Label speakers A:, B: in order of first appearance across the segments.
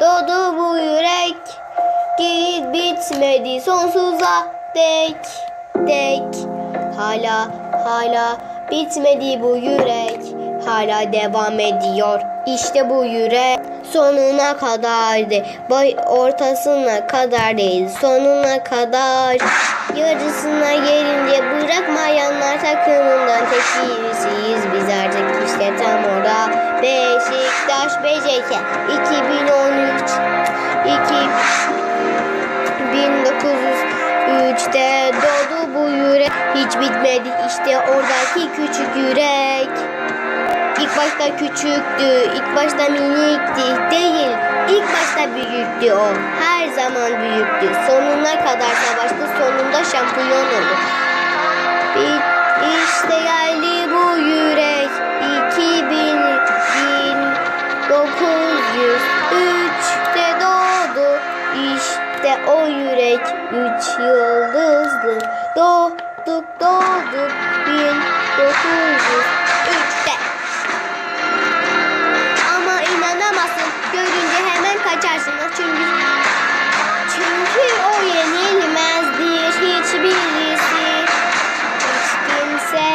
A: doğdu bu yürek. Git bitmedi sonsuza dek dek. Hala hala bitmedi bu yürek. Hala devam ediyor işte bu yürek. Sonuna kadardı boy ortasına kadar değil sonuna kadar. Yarısına gelince bırakmayanlar takımından tek birisiyiz biz artık işte tam orada Beşiktaş BCK 2013 1903'te doğdu bu yürek Hiç bitmedi işte oradaki küçük yürek İlk başta küçüktü, ilk başta minikti değil. İlk başta büyüktü o. Her zaman büyüktü. Sonuna kadar savaştı, sonunda şampiyon oldu. Yürek üç yıldızlı. Doğduk doğduk 1903'te. Ama inanamazsın. Görünce hemen kaçarsın. Çünkü çünkü o yenilmezdir hiçbirisi. Hiç kimse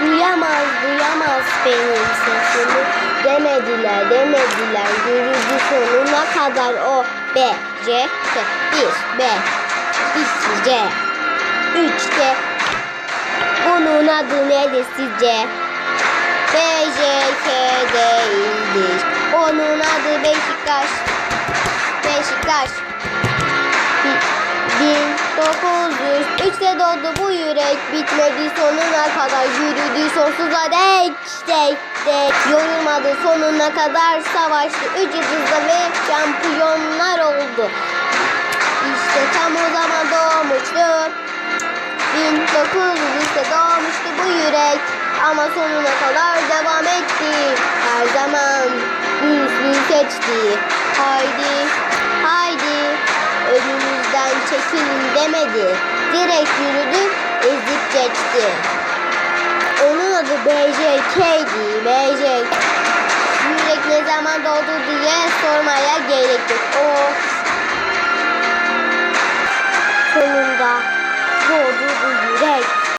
A: duyamaz duyamaz benim sesimi. Demediler demediler yürüdü sonuna kadar o B, C, T, 1, B, 2, C, 3, C. Bunun adı nedir sizce? BJK değildir. Onun adı Beşiktaş. Beşiktaş. 1903'te doğdu bu yürek. Bitmedi sonuna kadar. Yürüdü sonsuza dek dek dek. Yorulmadı sonuna kadar. Savaştı üç yıldızla ve şampiyonlar oldu. İşte tam o zaman doğmuştu. 1903'te doğmuştu bu yürek. Ama sonuna kadar devam etti. Her zaman üstün seçti. Haydi, çekilin demedi. Direkt yürüdü, ezip geçti. Onun adı BJK'di, BJ. Yürek ne zaman doğdu diye sormaya gerek yok. O